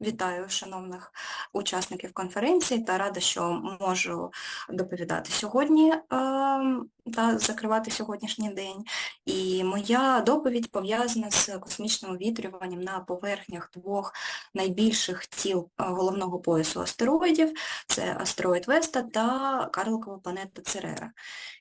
Вітаю шановних учасників конференції та рада, що можу доповідати сьогодні ем, та закривати сьогоднішній день. І моя доповідь пов'язана з космічним вітрюванням на поверхнях двох найбільших тіл е, головного поясу астероїдів це астероїд Веста та карликова планета Церера.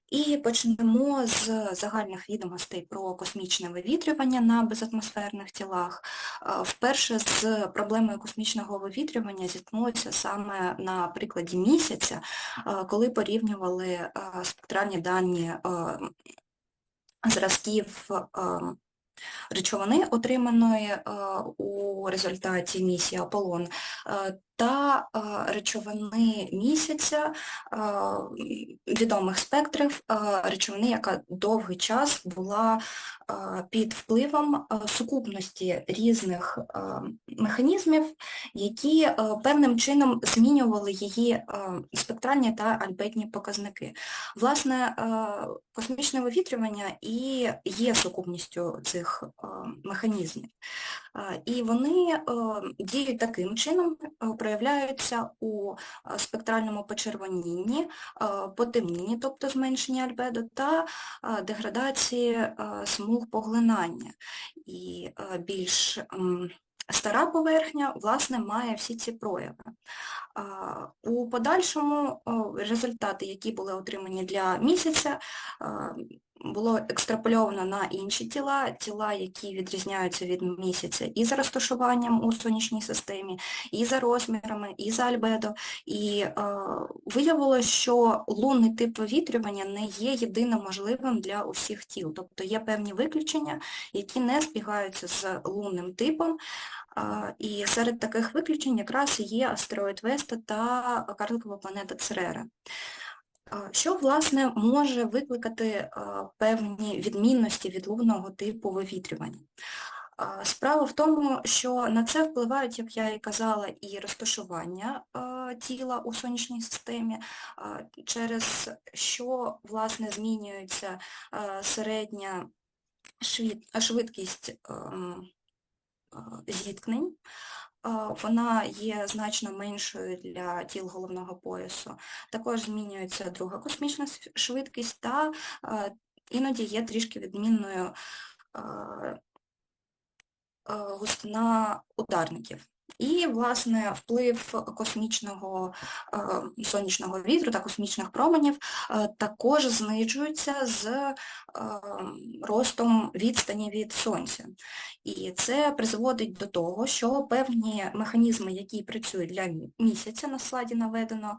І почнемо з загальних відомостей про космічне вивітрювання на безатмосферних тілах. Е, Вперше з проблемою космічного вивітрювання зіткнулися саме на прикладі місяця, е, коли порівнювали е, спектральні дані зразків речовини, отриманої у результаті місії Аполлон, та е, речовини місяця, е, відомих спектрів, е, речовини, яка довгий час була під впливом сукупності різних механізмів, які певним чином змінювали її спектральні та альбетні показники. Власне, космічне вивітрювання і є сукупністю цих механізмів. І вони е, діють таким чином, е, проявляються у е, спектральному почервонінні, е, потемнінні, тобто зменшенні альбедо, та деградації смуг поглинання. І більш стара поверхня, власне, має всі ці прояви. У подальшому результати, які були отримані для місяця, а, було екстраполювано на інші тіла, тіла, які відрізняються від місяця і за розташуванням у сонячній системі, і за розмірами, і за альбедо. І е, виявилося, що лунний тип вивітрювання не є єдино можливим для усіх тіл. Тобто є певні виключення, які не збігаються з лунним типом. А, І серед таких виключень якраз є астероїд Веста та карликова планета Церера. Що, власне, може викликати певні відмінності від лунного типу вивітрювання? Справа в тому, що на це впливають, як я і казала, і розташування тіла у сонячній системі, через що, власне, змінюється середня швид- швидкість ем, зіткнень. Е, Вона є значно меншою для тіл головного поясу. Також змінюється друга космічна швидкість та е, іноді є трішки відмінною е, е, густина ударників. І, власне, вплив космічного е, сонячного вітру та космічних променів е, також знижується з е, ростом відстані від Сонця. І це призводить до того, що певні механізми, які працюють для місяця, на слайді наведено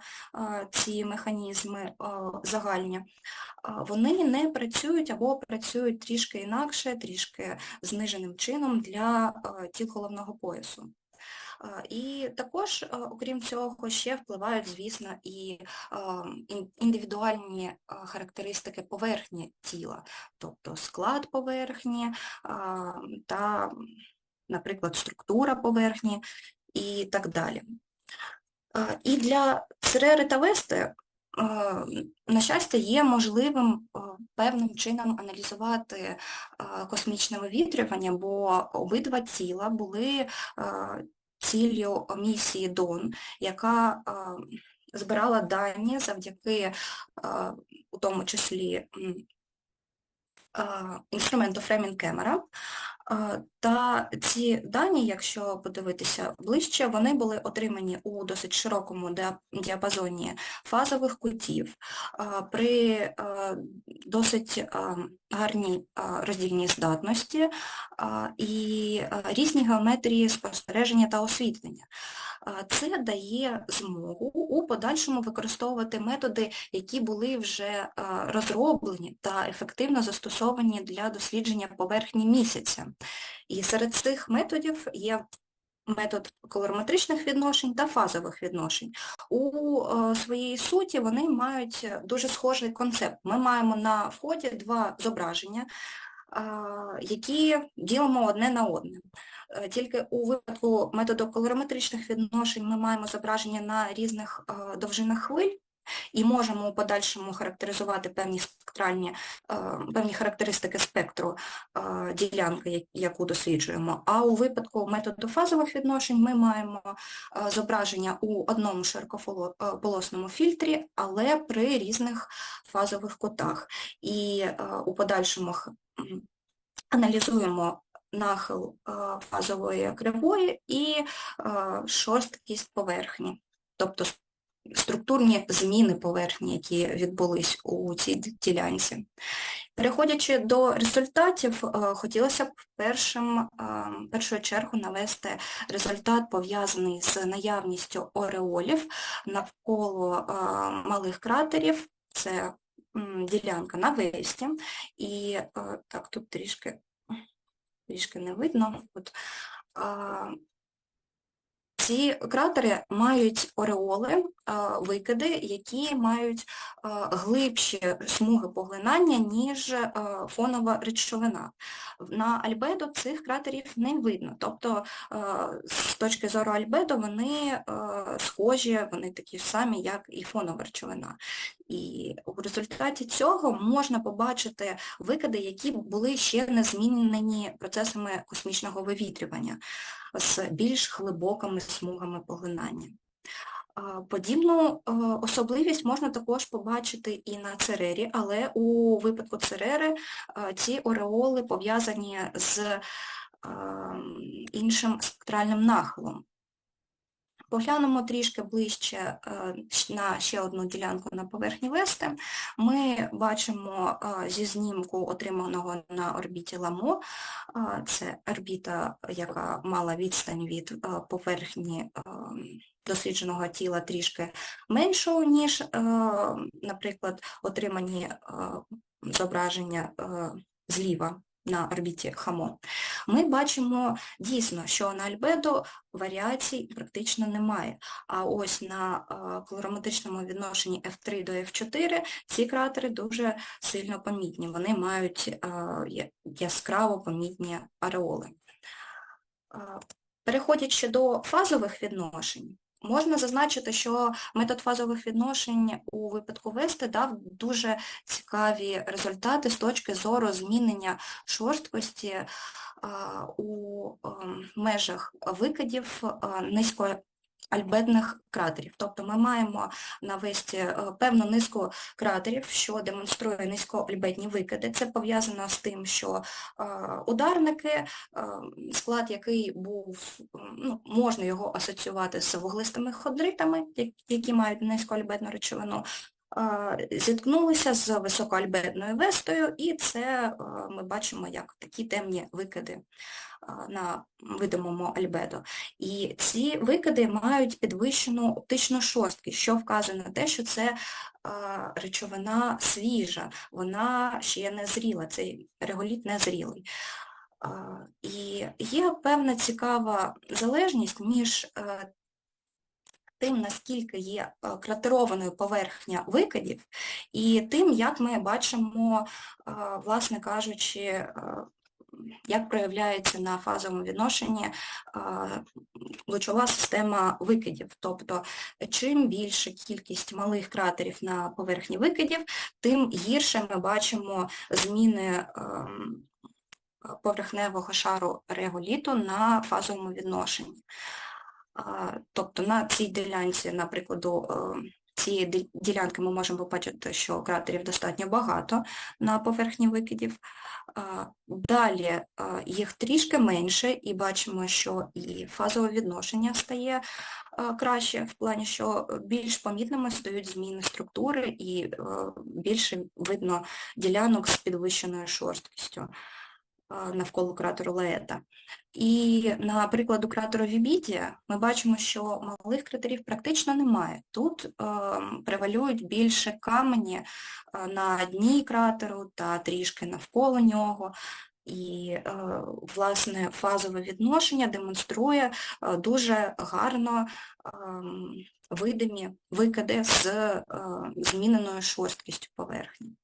ці механізми загальні, вони не працюють або працюють трішки інакше, трішки зниженим чином для тіл головного поясу. І також, е, окрім цього, ще впливають, звісно, і індивідуальні характеристики поверхні тіла, тобто склад поверхні та, наприклад, структура поверхні і так далі. І для Церери та Вести, на щастя, є можливим певним чином аналізувати космічне вивітрювання, бо обидва тіла були ціллю місії ДОН, яка збирала дані завдяки, у тому числі, інструменту Framing Camera. Е, Та ці дані, якщо подивитися ближче, вони були отримані у досить широкому діапазоні фазових кутів е, при е, досить е, гарній е, роздільній здатності е, і е, різні геометрії спостереження та освітлення. Це дає змогу у подальшому використовувати методи, які були вже розроблені та ефективно застосовані для дослідження поверхні місяця. І серед цих методів є метод колорометричних відношень та фазових відношень. У е, своїй суті вони мають дуже схожий концепт. Ми маємо на вході два зображення, які ділимо одне на одне. Е, Тільки у випадку методоколорометричних відношень ми маємо зображення на різних е, довжинах хвиль, і можемо у подальшому характеризувати певні спектральні, е, певні характеристики спектру ділянки, яку досліджуємо. А у випадку методу фазових відношень ми маємо зображення у одному широкополосному фільтрі, але при різних фазових кутах. І у подальшому аналізуємо нахил е, фазової кривої і е, шорсткість поверхні, тобто структурні зміни поверхні, які відбулись у цій ділянці. Переходячи до результатів, е, хотілося б першим, першу чергу навести результат, пов'язаний з наявністю ореолів навколо малих кратерів. Це ділянка на весті. І так, тут трішки, трішки не видно. От, а, ці кратери мають ореоли, викиди, які мають глибші смуги поглинання, ніж фонова речовина. На альбедо цих кратерів не видно, тобто з точки зору альбедо вони схожі, вони такі ж самі, як і фонова речовина. І в результаті цього можна побачити викиди, які були ще не змінені процесами космічного вивітрювання з більш глибокими смугами поглинання. Подібну е, особливість можна також побачити і на церері, але у випадку церери е, ці ореоли пов'язані з е, іншим спектральним нахилом. Поглянемо трішки ближче е, на ще одну ділянку на поверхні Вести. Ми бачимо е, зі знімку, отриманого на орбіті Ламо, е, це орбіта, яка мала відстань від поверхні дослідженого тіла трішки меншу, ніж, наприклад, отримані зображення зліва на орбіті Хамо. Ми бачимо дійсно, що на альбедо варіацій практично немає. А ось на колорометричному відношенні F3 до F4 ці кратери дуже сильно помітні. Вони мають яскраво помітні ареоли. Переходячи до фазових відношень, можна зазначити, що метод фазових відношень у випадку Вести дав дуже цікаві результати з точки зору змінення шорсткості у ем, межах викидів е, низькоальбедних кратерів. Тобто ми маємо на Весті е, певну низку кратерів, що демонструє низькоальбедні викиди. Це пов'язано з тим, що е, ударники, е, склад який був, ну, можна його асоціювати з вуглистими ходритами, які мають низькоальбедну речовину, зіткнулися з високоальбедною вестою, і це ми бачимо як такі темні викиди на видимому альбедо. І ці викиди мають підвищену оптичну шорсткість, що вказує на те, що це речовина свіжа, вона ще не зріла, цей реголіт не зрілий. І є певна цікава залежність між е, тим, наскільки є е, кратерованою поверхня викидів, і тим, як ми бачимо, е, власне кажучи, е, як проявляється на фазовому відношенні лучова система викидів. Тобто, чим більша кількість малих кратерів на поверхні викидів, тим гірше ми бачимо зміни поверхневого шару реголіту на фазовому відношенні. Тобто на цій ділянці, наприклад, цієї ділянки ми можемо побачити, що кратерів достатньо багато на поверхні викидів. Далі їх трішки менше, і бачимо, що і фазове відношення стає краще, в плані, що більш помітними стають зміни структури і е, більше видно ділянок з підвищеною шорсткістю навколо кратеру Лаета. І на прикладу кратеру Вібідія ми бачимо, що малих кратерів практично немає. Тут е, превалюють більше камені е, на дні кратеру та трішки навколо нього. І, е, власне, фазове відношення демонструє е, дуже гарно ем, видимі викиди з е, зміненою шорсткістю поверхні.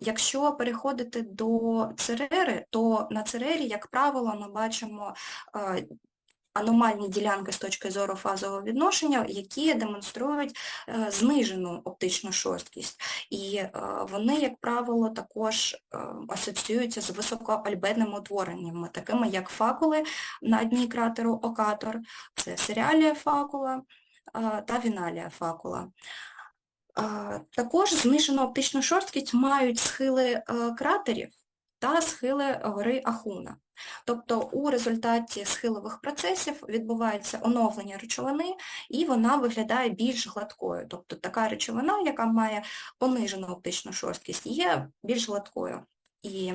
Якщо переходити до церери, то на церері, як правило, ми бачимо аномальні ділянки з точки зору фазового відношення, які демонструють е, знижену оптичну шорсткість. І е, вони, як правило, також е, асоціюються з високоальбедними утвореннями, такими як факули на дні кратеру Окатор, це серіалія факула та віналія факула. Е, Також знижену оптичну шорсткість мають схили е, кратерів та схили гори Ахуна. Тобто у результаті схилових процесів відбувається оновлення речовини, і вона виглядає більш гладкою. Тобто така речовина, яка має понижену оптичну шорсткість, є більш гладкою. І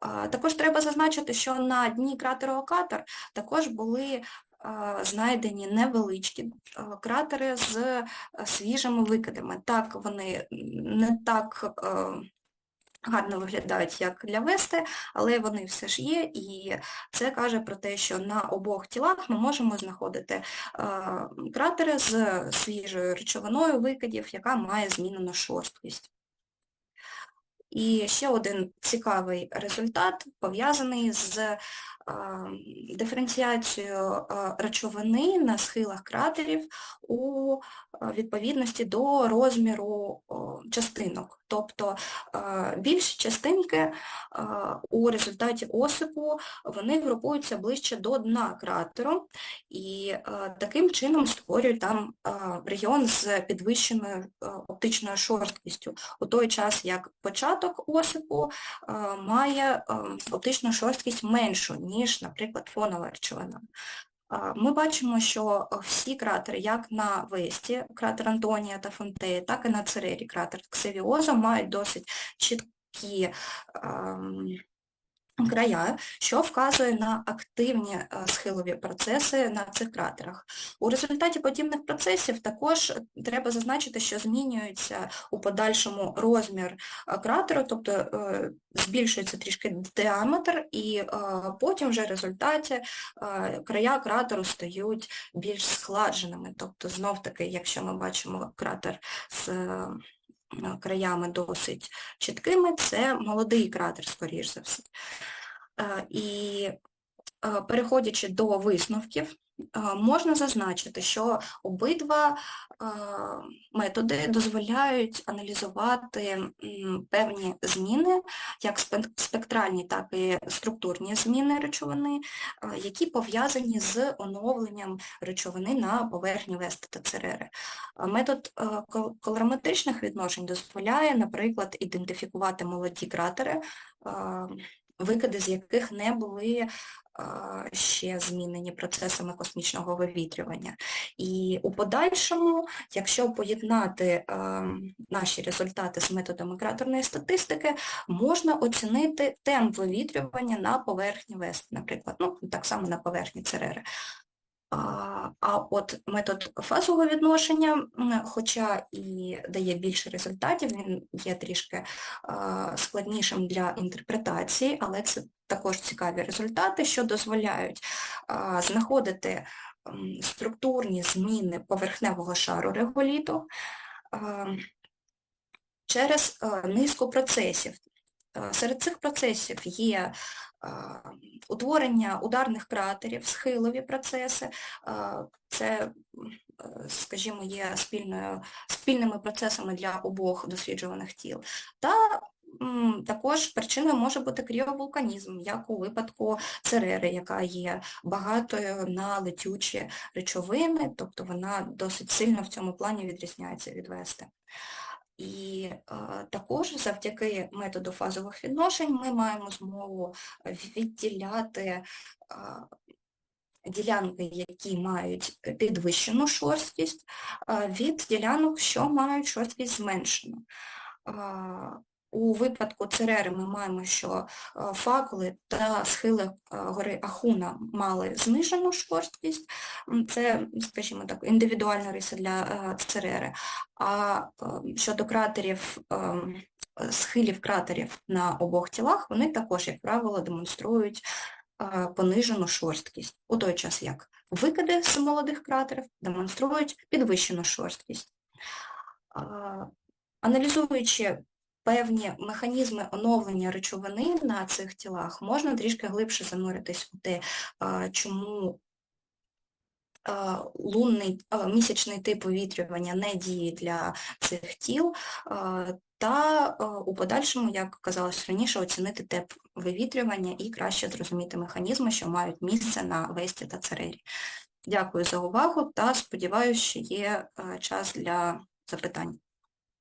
а, також треба зазначити, що на дні кратеру Окатор також були знайдені невеличкі кратери з свіжими викидами. Так, вони не так гарно виглядають, як для Вести, але вони все ж є, і це каже про те, що на обох тілах ми можемо знаходити кратери з свіжою речовиною викидів, яка має змінену шорсткість. І ще один цікавий результат пов'язаний з е, диференціацією е, речовини на схилах кратерів у е, відповідності до розміру частинок. Тобто більші частинки у результаті осипу вони групуються ближче до дна кратеру і таким чином створюють там регіон з підвищеною оптичною шорсткістю, у той час як початок осипу е, має е, оптичну шорсткість меншу, ніж, наприклад, фонова речовина. Ми бачимо, що всі кратери, як на Весті, кратер Антонія та Фонтеї, так і на Церері, кратер Ксевіоза, мають досить чіткі ем, края, що вказує на активні е, схилові процеси на цих кратерах. У результаті подібних процесів також треба зазначити, що змінюється у подальшому розмір е, кратеру, тобто е, збільшується трішки діаметр, і потім вже в результаті края кратеру стають більш складженими. Тобто, знов-таки, якщо ми бачимо кратер з краями досить чіткими, це молодий кратер, скоріш за все. Е, І е, переходячи до висновків, е, можна зазначити, що обидва методи дозволяють аналізувати певні зміни, як спектральні, так і структурні зміни речовини, які пов'язані з оновленням речовини на поверхні Веста та Церери. Метод колорометричних відношень дозволяє, наприклад, ідентифікувати молоді кратери, викиди з яких не були ще змінені процесами космічного вивітрювання. І у подальшому, якщо поєднати наші результати з методами кратерної статистики, можна оцінити темп вивітрювання на поверхні Вест, наприклад, ну, так само на поверхні Церери. А от метод фазового відношення, хоча і дає більше результатів, він є трішки складнішим для інтерпретації, але це також цікаві результати, що дозволяють знаходити структурні зміни поверхневого шару реголіту через низку процесів. Серед цих процесів є утворення ударних кратерів, схилові процеси, це, скажімо, є спільною, спільними процесами для обох досліджуваних тіл. Та також причиною може бути кріовулканізм, як у випадку церери, яка є багатою на летючі речовини, тобто вона досить сильно в цьому плані відрізняється від вести. І також завдяки методу фазових відношень ми маємо змогу відділяти ділянки, які мають підвищену шорсткість, від ділянок, що мають шорсткість зменшену. У випадку Церери ми маємо, що е, факули та схили е, гори Ахуна мали знижену шорсткість, це, скажімо так, індивідуальна риса для е, Церери. А щодо кратерів, схилів кратерів на обох тілах, вони також, як правило, демонструють понижену шорсткість, у той час як викиди з молодих кратерів демонструють підвищену шорсткість. Аналізуючи певні механізми оновлення речовини на цих тілах, можна трішки глибше зануритись у те, чому лунний місячний тип вивітрювання не діє для цих тіл, та у подальшому, як казалось раніше, оцінити тип вивітрювання і краще зрозуміти механізми, що мають місце на Весті та Церері. Дякую за увагу та сподіваюся, що є час для запитань.